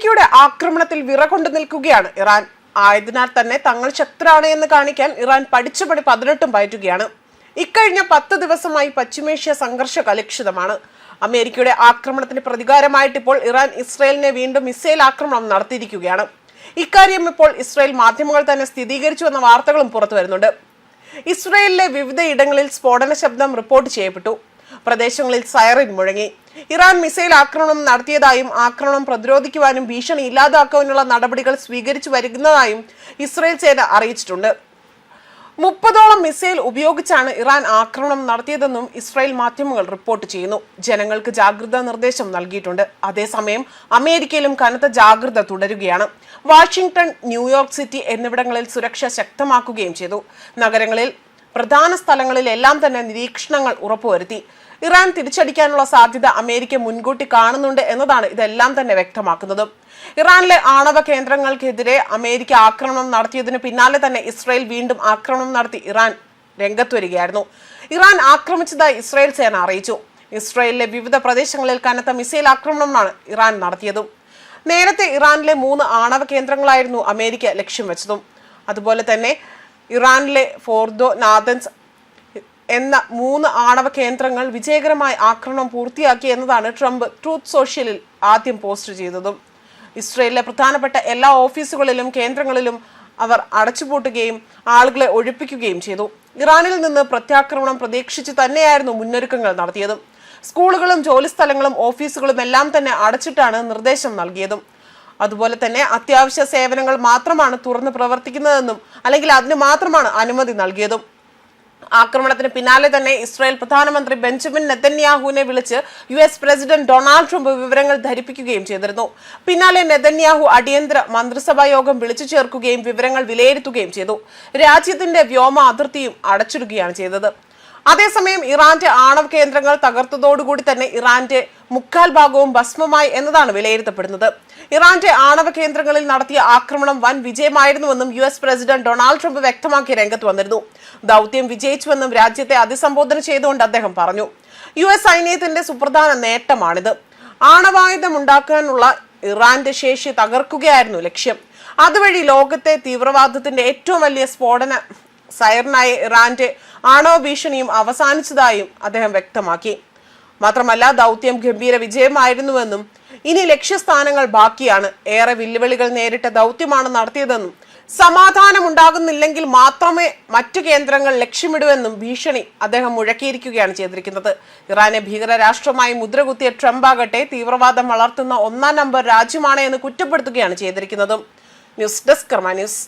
അമേരിക്കയുടെ ആക്രമണത്തിൽ വിറകൊണ്ടു നിൽക്കുകയാണ് ഇറാൻ. ആയതിനാൽ തന്നെ തങ്ങൾ ശക്തരാണ് എന്ന് കാണിക്കാൻ ഇറാൻ പഠിച്ചുപടി പതിനെട്ടും പയറ്റുകയാണ്. ഇക്കഴിഞ്ഞ പത്ത് ദിവസമായി പശ്ചിമേഷ്യ സംഘർഷ കലുഷിതമാണ് അമേരിക്കയുടെ ആക്രമണത്തിന് പ്രതികാരമായിട്ട് ഇപ്പോൾ ഇറാൻ ഇസ്രയേലിനെ വീണ്ടും മിസൈൽ ആക്രമണം നടത്തിയിരിക്കുകയാണ്. ഇക്കാര്യം ഇപ്പോൾ ഇസ്രയേൽ മാധ്യമങ്ങൾ തന്നെ സ്ഥിരീകരിച്ചു എന്ന വാർത്തകളും പുറത്തു വരുന്നുണ്ട് ഇസ്രയേലിലെ വിവിധ ഇടങ്ങളിൽ സ്ഫോടന ശബ്ദം റിപ്പോർട്ട് ചെയ്യപ്പെട്ടു. പ്രദേശങ്ങളിൽ സൈറിൻ മുഴങ്ങി. ഇറാൻ മിസൈൽ ആക്രമണം നടത്തിയതായും ആക്രമണം പ്രതിരോധിക്കുവാനും ഭീഷണി ഇല്ലാതാക്കാനുള്ള നടപടികൾ സ്വീകരിച്ചു വരുന്നതായും ഇസ്രയേൽ സേന അറിയിച്ചിട്ടുണ്ട്. മുപ്പതോളം മിസൈൽ ഉപയോഗിച്ചാണ് ഇറാൻ ആക്രമണം നടത്തിയതെന്നും ഇസ്രായേൽ മാധ്യമങ്ങൾ റിപ്പോർട്ട് ചെയ്യുന്നു. ജനങ്ങൾക്ക് ജാഗ്രതാ നിർദ്ദേശം നൽകിയിട്ടുണ്ട്. അതേസമയം അമേരിക്കയിലും കനത്ത ജാഗ്രത തുടരുകയാണ്. വാഷിംഗ്ടൺ ന്യൂയോർക്ക് സിറ്റി എന്നിവിടങ്ങളിൽ സുരക്ഷ ശക്തമാക്കുകയും ചെയ്തു. നഗരങ്ങളിൽ പ്രധാന സ്ഥലങ്ങളിലെല്ലാം തന്നെ നിരീക്ഷണങ്ങൾ ഉറപ്പുവരുത്തി. ഇറാൻ തിരിച്ചടിക്കാനുള്ള സാധ്യത അമേരിക്ക മുൻകൂട്ടി കാണുന്നുണ്ട് എന്നതാണ് ഇതെല്ലാം തന്നെ വ്യക്തമാക്കുന്നത്. ഇറാനിലെ ആണവ കേന്ദ്രങ്ങൾക്കെതിരെ അമേരിക്ക ആക്രമണം നടത്തിയതിന് പിന്നാലെ തന്നെ ഇസ്രയേൽ വീണ്ടും ആക്രമണം നടത്തി ഇറാൻ രംഗത്ത് വരികയായിരുന്നു. ഇറാൻ ആക്രമിച്ചതായി ഇസ്രായേൽ സേന അറിയിച്ചു. ഇസ്രായേലിലെ വിവിധ പ്രദേശങ്ങളിൽ കനത്ത മിസൈൽ ആക്രമണമാണ് ഇറാൻ നടത്തിയതും. നേരത്തെ ഇറാനിലെ മൂന്ന് ആണവ കേന്ദ്രങ്ങളായിരുന്നു അമേരിക്ക ലക്ഷ്യം വെച്ചതും. അതുപോലെ തന്നെ ഇറാനിലെ ഫോർദോ നാദൻസ് എന്ന മൂന്ന് ആണവ കേന്ദ്രങ്ങൾ വിജയകരമായി ആക്രമണം പൂർത്തിയാക്കി എന്നതാണ് ട്രംപ് ട്രൂത്ത് സോഷ്യലിൽ ആദ്യം പോസ്റ്റ് ചെയ്തതും. ഇസ്രയേലിലെ പ്രധാനപ്പെട്ട എല്ലാ ഓഫീസുകളിലും കേന്ദ്രങ്ങളിലും അവർ അടച്ചുപൂട്ടുകയും ആളുകളെ ഒഴിപ്പിക്കുകയും ചെയ്തു. ഇറാനിൽ നിന്ന് പ്രത്യാക്രമണം പ്രതീക്ഷിച്ച് തന്നെയായിരുന്നു മുന്നൊരുക്കങ്ങൾ നടത്തിയതും. സ്കൂളുകളും ജോലിസ്ഥലങ്ങളും ഓഫീസുകളും എല്ലാം തന്നെ അടച്ചിട്ടാണ് നിർദ്ദേശം നൽകിയതും. അതുപോലെ തന്നെ അത്യാവശ്യ സേവനങ്ങൾ മാത്രമാണ് തുറന്ന് പ്രവർത്തിക്കുന്നതെന്നും അല്ലെങ്കിൽ അതിന് മാത്രമാണ് അനുമതി നൽകിയതും. ആക്രമണത്തിന് പിന്നാലെ തന്നെ ഇസ്രായേൽ പ്രധാനമന്ത്രി ബെഞ്ചമിൻ നെതന്യാഹുവിനെ വിളിച്ച് U S president Donald Trump വിവരങ്ങൾ ധരിപ്പിക്കുകയും ചെയ്തിരുന്നു. പിന്നാലെ നെതന്യാഹു അടിയന്തര മന്ത്രിസഭാ യോഗം വിളിച്ചു ചേർക്കുകയും വിവരങ്ങൾ വിലയിരുത്തുകയും ചെയ്തു. രാജ്യത്തിന്റെ വ്യോമ അതിർത്തിയും അടച്ചിടുകയാണ് ചെയ്തത്. അതേസമയം ഇറാന്റെ ആണവ കേന്ദ്രങ്ങൾ തകർത്തതോടുകൂടി തന്നെ ഇറാന്റെ മുക്കാൽ ഭാഗവും ഭസ്മമായി എന്നതാണ് വിലയിരുത്തപ്പെടുന്നത്. ഇറാന്റെ ആണവ കേന്ദ്രങ്ങളിൽ നടത്തിയ ആക്രമണം വൻ വിജയമായിരുന്നുവെന്നും U S president Donald Trump വ്യക്തമാക്കി രംഗത്ത് വന്നിരുന്നു. ദൗത്യം വിജയിച്ചുവെന്നും രാജ്യത്തെ അഭിസംബോധന ചെയ്തുകൊണ്ട് അദ്ദേഹം പറഞ്ഞു. യു എസ് സൈന്യത്തിന്റെ സുപ്രധാന നേട്ടമാണിത്. ആണവായുധം ഉണ്ടാക്കാനുള്ള ഇറാന്റെ ശേഷി തകർക്കുകയായിരുന്നു ലക്ഷ്യം. അതുവഴി ലോകത്തെ തീവ്രവാദത്തിന്റെ ഏറ്റവും വലിയ സ്ഫോടന സൈറനായ ഇറാന്റെ ആണവ ഭീഷണിയും അവസാനിച്ചതായും അദ്ദേഹം വ്യക്തമാക്കി. മാത്രമല്ല ദൗത്യം ഗംഭീര വിജയമായിരുന്നുവെന്നും ഇനി ലക്ഷ്യസ്ഥാനങ്ങൾ ബാക്കിയാണ്. ഏറെ വെല്ലുവിളികൾ നേരിട്ട ദൗത്യമാണ് നടത്തിയതെന്നും സമാധാനം ഉണ്ടാകുന്നില്ലെങ്കിൽ മാത്രമേ മറ്റു കേന്ദ്രങ്ങൾ ലക്ഷ്യമിടുവെന്നും ഭീഷണി അദ്ദേഹം മുഴക്കിയിരിക്കുകയാണ് ചെയ്തിരിക്കുന്നത്. ഇറാനെ ഭീകര രാഷ്ട്രമായി മുദ്രകുത്തിയ ട്രംപ് ആകട്ടെ തീവ്രവാദം വളർത്തുന്ന ഒന്നാം നമ്പർ രാജ്യമാണ് എന്ന് കുറ്റപ്പെടുത്തുകയാണ് ചെയ്തിരിക്കുന്നതും. News desk Karma news.